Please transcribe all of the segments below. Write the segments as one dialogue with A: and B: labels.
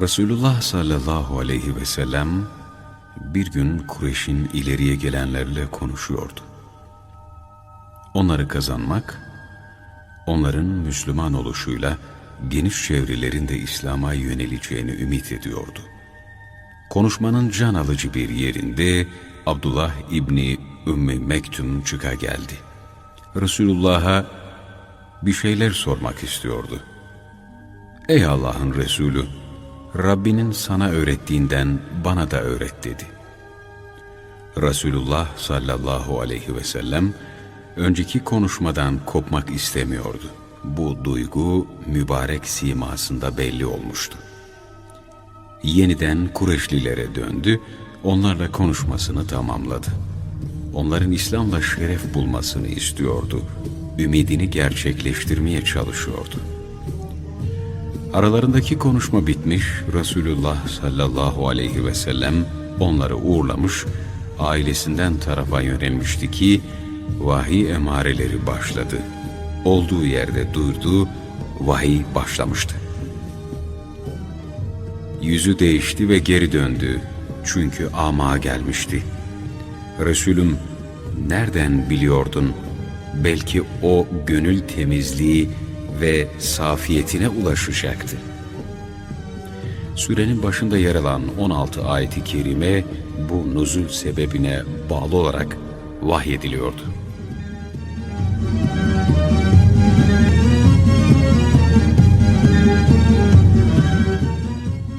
A: Resulullah sallallahu aleyhi ve sellem bir gün Kureyş'in ileriye gelenlerle konuşuyordu. Onları kazanmak, onların Müslüman oluşuyla geniş çevrelerin de İslam'a yöneleceğini ümit ediyordu. Konuşmanın can alıcı bir yerinde Abdullah İbni Ümmü Mektum çıka geldi. Resulullah'a bir şeyler sormak istiyordu. Ey Allah'ın Resulü! Rabbinin sana öğrettiğinden bana da öğret dedi. Resulullah sallallahu aleyhi ve sellem önceki konuşmadan kopmak istemiyordu. Bu duygu mübarek simasında belli olmuştu. Yeniden Kureşlilere döndü, onlarla konuşmasını tamamladı. Onların İslam'la şeref bulmasını istiyordu. Ümidini gerçekleştirmeye çalışıyordu. Aralarındaki konuşma bitmiş, Resulullah sallallahu aleyhi ve sellem onları uğurlamış, ailesinden tarafa yönelmişti ki, vahiy emareleri başladı. Olduğu yerde durdu, vahiy başlamıştı. Yüzü değişti ve geri döndü. Çünkü ama gelmişti. Resulüm, nereden biliyordun? Belki o gönül temizliği ve safiyetine ulaşacaktı. Sürenin başında yer alan 16 ayeti kerime bu nuzul sebebine bağlı olarak vahyediliyordu.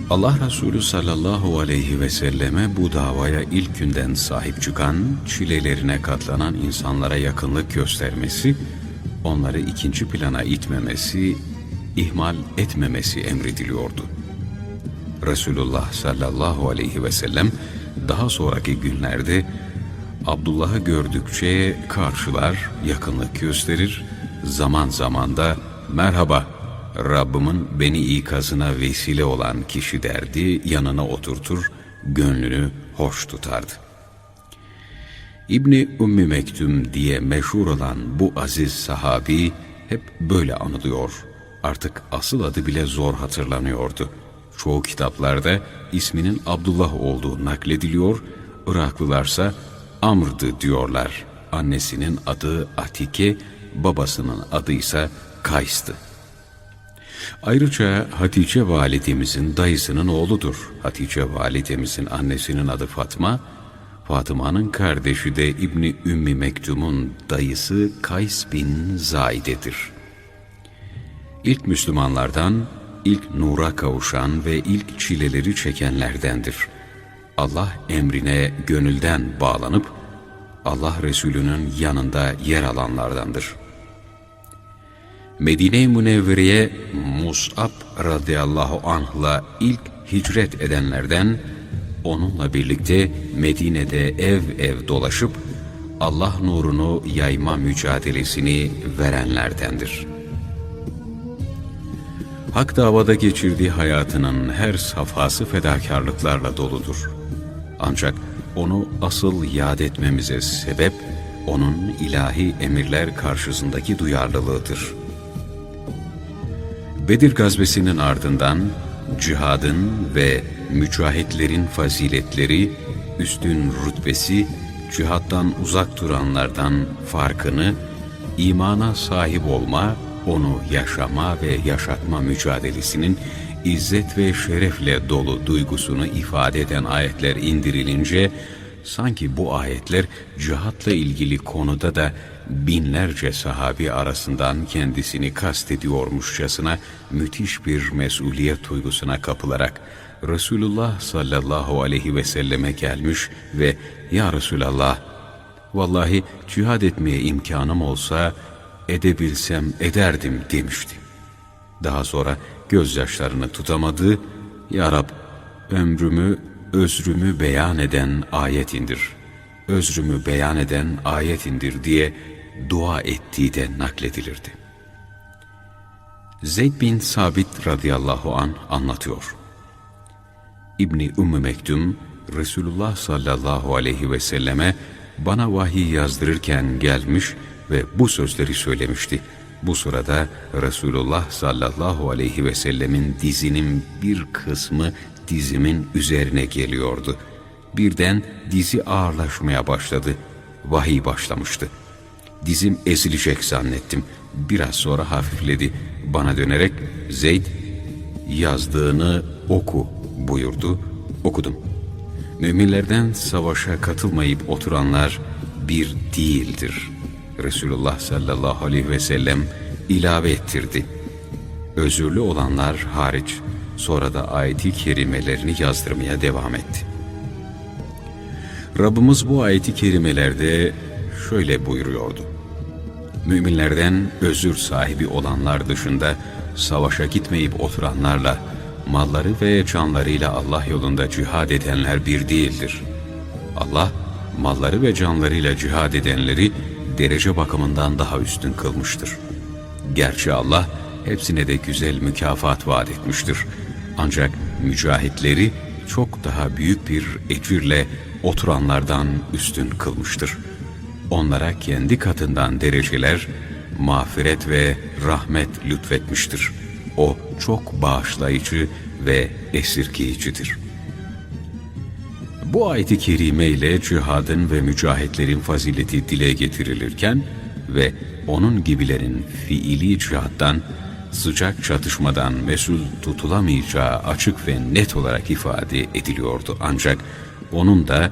A: Allah Resulü sallallahu aleyhi ve selleme bu davaya ilk günden sahip çıkan, çilelerine katlanan insanlara yakınlık göstermesi, onları ikinci plana itmemesi, ihmal etmemesi emrediliyordu. Resulullah sallallahu aleyhi ve sellem daha sonraki günlerde Abdullah'ı gördükçe karşılar, yakınlık gösterir, zaman zaman da merhaba Rabbimin beni ikazına vesile olan kişi derdi, yanına oturtur, gönlünü hoş tutardı. İbni Ümmü Mektum diye meşhur olan bu aziz sahabi hep böyle anılıyor. Artık asıl adı bile zor hatırlanıyordu. Çoğu kitaplarda isminin Abdullah olduğu naklediliyor, Iraklılarsa Amr'dı diyorlar. Annesinin adı Atike, babasının adı ise Kays'tı. Ayrıca Hatice validemizin dayısının oğludur. Hatice validemizin annesinin adı Fatma, Fatıma'nın kardeşi de İbni Ümmi Mektum'un dayısı Kays bin Zaide'dir. İlk Müslümanlardan, ilk nura kavuşan ve ilk çileleri çekenlerdendir. Allah emrine gönülden bağlanıp, Allah Resulü'nün yanında yer alanlardandır.'' Medine-i Münevvere'ye Mus'ab radıyallahu anh'la ilk hicret edenlerden, onunla birlikte Medine'de ev ev dolaşıp Allah nurunu yayma mücadelesini verenlerdendir. Hak davada geçirdiği hayatının her safhası fedakarlıklarla doludur. Ancak onu asıl yad etmemize sebep, onun ilahi emirler karşısındaki duyarlılığıdır.'' Bedir gazvesinin ardından cihadın ve mücahitlerin faziletleri, üstün rütbesi, cihattan uzak duranlardan farkını, imana sahip olma, onu yaşama ve yaşatma mücadelesinin izzet ve şerefle dolu duygusunu ifade eden ayetler indirilince, sanki bu ayetler cihatla ilgili konuda da binlerce sahabi arasından kendisini kastediyormuşçasına müthiş bir mesuliyet duygusuna kapılarak Resulullah sallallahu aleyhi ve selleme gelmiş ve ''Ya Resulallah, vallahi cihad etmeye imkanım olsa edebilsem ederdim.'' demişti. Daha sonra gözyaşlarını tutamadı, ''Ya Rab, ömrümü, özrümü beyan eden ayet indir.'' özrümü beyan eden ayet indir diye dua ettiği de nakledilirdi. Zeyd bin Sabit radıyallahu an anlatıyor. İbni Ümmü Mektum, Resulullah sallallahu aleyhi ve selleme bana vahiy yazdırırken gelmiş ve bu sözleri söylemişti. Bu sırada Resulullah sallallahu aleyhi ve sellemin dizinin bir kısmı dizimin üzerine geliyordu. Birden dizi ağırlaşmaya başladı. Vahiy başlamıştı. Dizim ezilecek zannettim. Biraz sonra hafifledi. Bana dönerek Zeyd yazdığını oku buyurdu. Okudum. Müminlerden savaşa katılmayıp oturanlar bir değildir. Resulullah sallallahu aleyhi ve sellem ilave ettirdi. Özürlü olanlar hariç sonra da ayeti kerimelerini yazdırmaya devam etti. Rabbimiz bu ayeti kerimelerde şöyle buyuruyordu. Müminlerden özür sahibi olanlar dışında savaşa gitmeyip oturanlarla, malları ve canlarıyla Allah yolunda cihad edenler bir değildir. Allah, malları ve canlarıyla cihad edenleri derece bakımından daha üstün kılmıştır. Gerçi Allah hepsine de güzel mükafat vaat etmiştir. Ancak mücahitleri çok daha büyük bir ecirle oturanlardan üstün kılmıştır. Onlara kendi katından dereceler, mağfiret ve rahmet lütfetmiştir. O çok bağışlayıcı ve esirgeyicidir. Bu ayet-i kerime ile cihadın ve mücahitlerin fazileti dile getirilirken ve onun gibilerin fiili cihattan, sıcak çatışmadan mesul tutulamayacağı açık ve net olarak ifade ediliyordu. Ancak onun da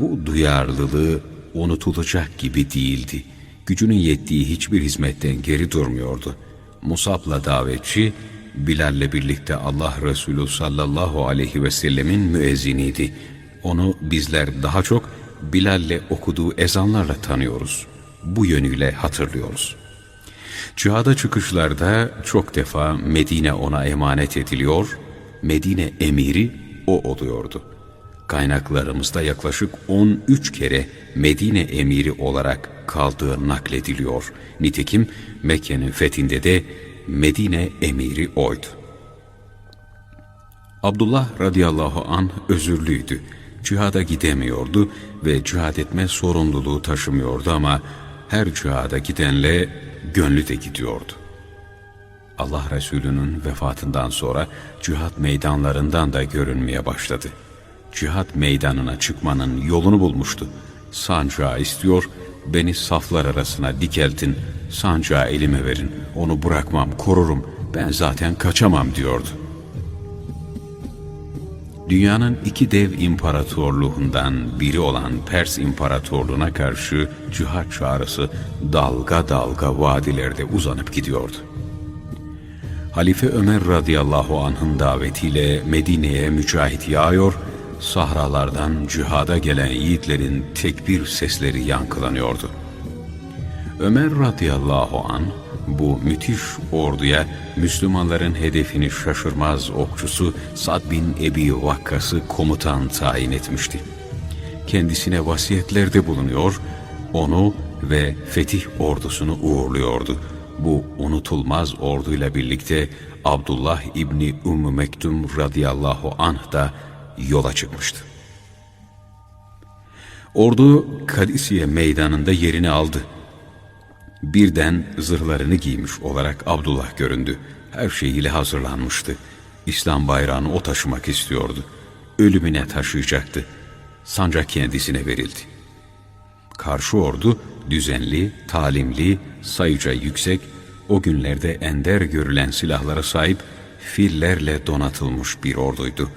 A: bu duyarlılığı unutulacak gibi değildi. Gücünün yettiği hiçbir hizmetten geri durmuyordu. Musab'la davetçi, Bilal'le birlikte Allah Resulü sallallahu aleyhi ve sellemin müezziniydi. Onu bizler daha çok Bilal'le okuduğu ezanlarla tanıyoruz. Bu yönüyle hatırlıyoruz. Cihada çıkışlarda çok defa Medine ona emanet ediliyor, Medine emiri o oluyordu. Kaynaklarımızda yaklaşık 13 kere Medine emiri olarak kaldığı naklediliyor. Nitekim Mekke'nin fethinde de Medine emiri oydu. Abdullah radıyallahu an özürlüydü. Cihada gidemiyordu ve cihad etme sorumluluğu taşımıyordu ama her cihada gidenle gönlü de gidiyordu. Allah Resulü'nün vefatından sonra cihat meydanlarından da görünmeye başladı. Cihat meydanına çıkmanın yolunu bulmuştu. Sancağı istiyor, beni saflar arasına dikeltin, sancağı elime verin, onu bırakmam, korurum, ben zaten kaçamam diyordu. Dünyanın iki dev imparatorluğundan biri olan Pers İmparatorluğu'na karşı cihat çağrısı dalga dalga vadilerde uzanıp gidiyordu. Halife Ömer radıyallahu anh'ın davetiyle Medine'ye mücahit yağıyor, sahralardan cihada gelen yiğitlerin tekbir sesleri yankılanıyordu. Ömer radıyallahu an bu müthiş orduya Müslümanların hedefini şaşırmaz okçusu Sad bin Ebi Vakkas'ı komutan tayin etmişti. Kendisine vasiyetlerde bulunuyor, onu ve fetih ordusunu uğurluyordu. Bu unutulmaz orduyla birlikte Abdullah İbni Ümmü Mektum radıyallahu anh da yola çıkmıştı. Ordu Kadisiye meydanında yerini aldı. Birden zırhlarını giymiş olarak Abdullah göründü. Her şeyiyle hazırlanmıştı. İslam bayrağını o taşımak istiyordu. Ölümüne taşıyacaktı. Sancak kendisine verildi. Karşı ordu düzenli, talimli, sayıca yüksek, o günlerde ender görülen silahlara sahip fillerle donatılmış bir orduydu.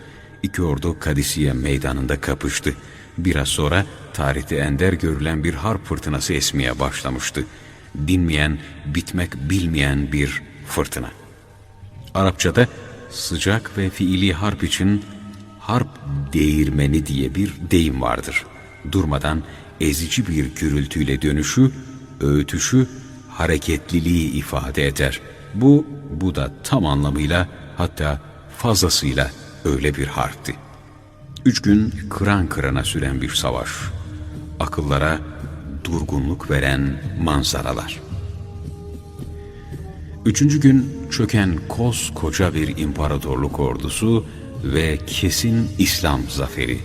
A: İki ordu Kadisiye meydanında kapıştı. Biraz sonra tarihte ender görülen bir harp fırtınası esmeye başlamıştı dinmeyen, bitmek bilmeyen bir fırtına. Arapçada sıcak ve fiili harp için harp değirmeni diye bir deyim vardır. Durmadan ezici bir gürültüyle dönüşü, öğütüşü, hareketliliği ifade eder. Bu, bu da tam anlamıyla hatta fazlasıyla öyle bir harpti. Üç gün kıran kırana süren bir savaş. Akıllara durgunluk veren manzaralar. Üçüncü gün çöken koskoca bir imparatorluk ordusu ve kesin İslam zaferi,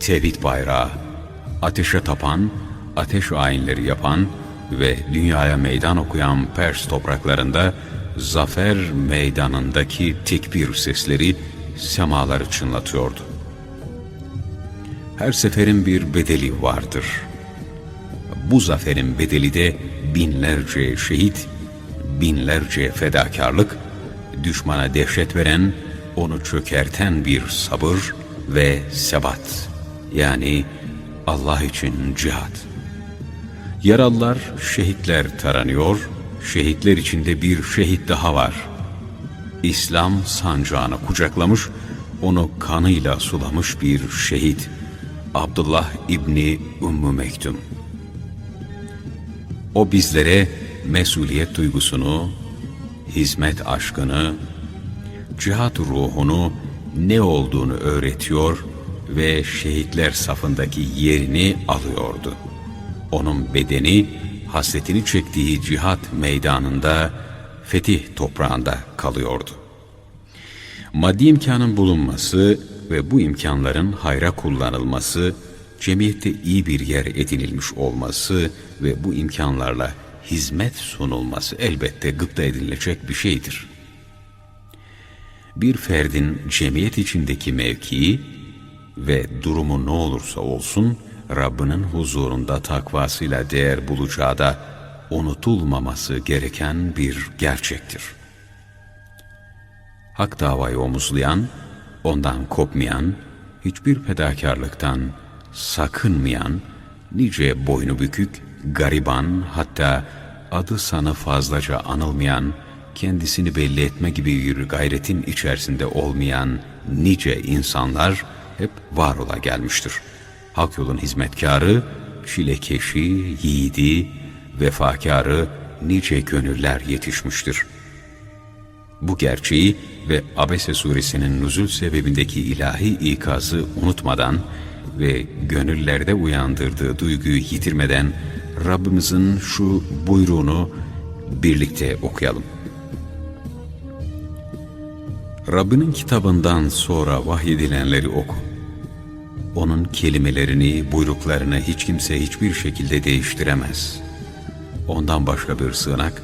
A: tevhid bayrağı, ateşe tapan, ateş ayinleri yapan ve dünyaya meydan okuyan Pers topraklarında zafer meydanındaki tekbir sesleri semaları çınlatıyordu. Her seferin bir bedeli vardır. Bu zaferin bedeli de binlerce şehit, binlerce fedakarlık, düşmana dehşet veren, onu çökerten bir sabır ve sebat. Yani Allah için cihat. Yaralılar, şehitler taranıyor, şehitler içinde bir şehit daha var. İslam sancağını kucaklamış, onu kanıyla sulamış bir şehit. Abdullah İbni Ümmü Mektum. O bizlere mesuliyet duygusunu, hizmet aşkını, cihat ruhunu ne olduğunu öğretiyor ve şehitler safındaki yerini alıyordu. Onun bedeni hasretini çektiği cihat meydanında, fetih toprağında kalıyordu. Maddi imkanın bulunması ve bu imkanların hayra kullanılması, cemiyette iyi bir yer edinilmiş olması ve bu imkanlarla hizmet sunulması elbette gıpta edilecek bir şeydir. Bir ferdin cemiyet içindeki mevkii ve durumu ne olursa olsun Rabbinin huzurunda takvasıyla değer bulacağı da unutulmaması gereken bir gerçektir. Hak davayı omuzlayan, ondan kopmayan, hiçbir fedakarlıktan sakınmayan, nice boynu bükük, gariban hatta adı sanı fazlaca anılmayan, kendisini belli etme gibi bir gayretin içerisinde olmayan nice insanlar hep var ola gelmiştir. Hak yolun hizmetkarı, çilekeşi, yiğidi, vefakarı nice gönüller yetişmiştir. Bu gerçeği ve Abese suresinin nüzul sebebindeki ilahi ikazı unutmadan ve gönüllerde uyandırdığı duyguyu yitirmeden Rabbimizin şu buyruğunu birlikte okuyalım. Rabbinin kitabından sonra vahyedilenleri oku. Onun kelimelerini, buyruklarını hiç kimse hiçbir şekilde değiştiremez. Ondan başka bir sığınak,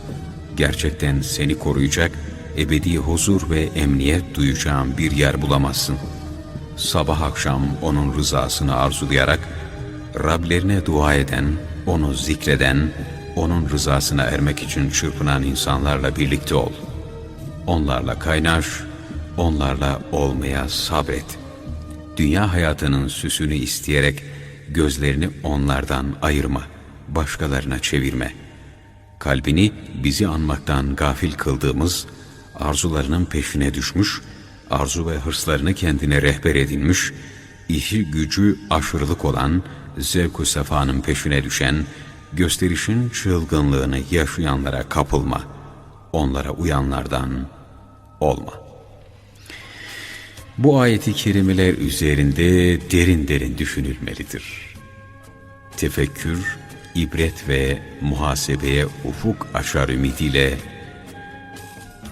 A: gerçekten seni koruyacak, ebedi huzur ve emniyet duyacağın bir yer bulamazsın. Sabah akşam onun rızasını arzulayarak, Rablerine dua eden, onu zikreden, onun rızasına ermek için çırpınan insanlarla birlikte ol. Onlarla kaynaş, onlarla olmaya sabret. Dünya hayatının süsünü isteyerek gözlerini onlardan ayırma, başkalarına çevirme. Kalbini bizi anmaktan gafil kıldığımız, arzularının peşine düşmüş, arzu ve hırslarını kendine rehber edinmiş, işi gücü aşırılık olan, zevk-ü sefanın peşine düşen, gösterişin çılgınlığını yaşayanlara kapılma, onlara uyanlardan olma. Bu ayeti kerimeler üzerinde derin derin düşünülmelidir. Tefekkür, ibret ve muhasebeye ufuk açar ümidiyle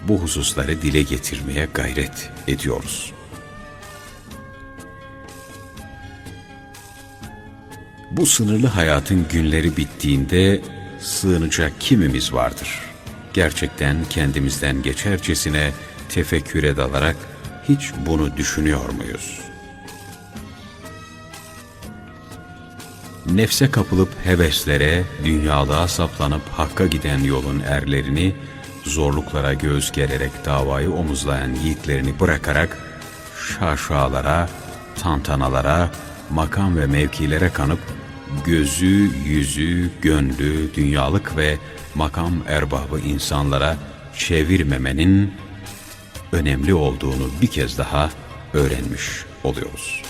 A: bu hususları dile getirmeye gayret ediyoruz. Bu sınırlı hayatın günleri bittiğinde sığınacak kimimiz vardır? Gerçekten kendimizden geçercesine tefekküre dalarak hiç bunu düşünüyor muyuz? Nefse kapılıp heveslere, dünyalığa saplanıp hakka giden yolun erlerini, zorluklara göz gererek davayı omuzlayan yiğitlerini bırakarak, şaşalara, tantanalara, makam ve mevkilere kanıp, gözü, yüzü, gönlü, dünyalık ve makam erbabı insanlara çevirmemenin önemli olduğunu bir kez daha öğrenmiş oluyoruz.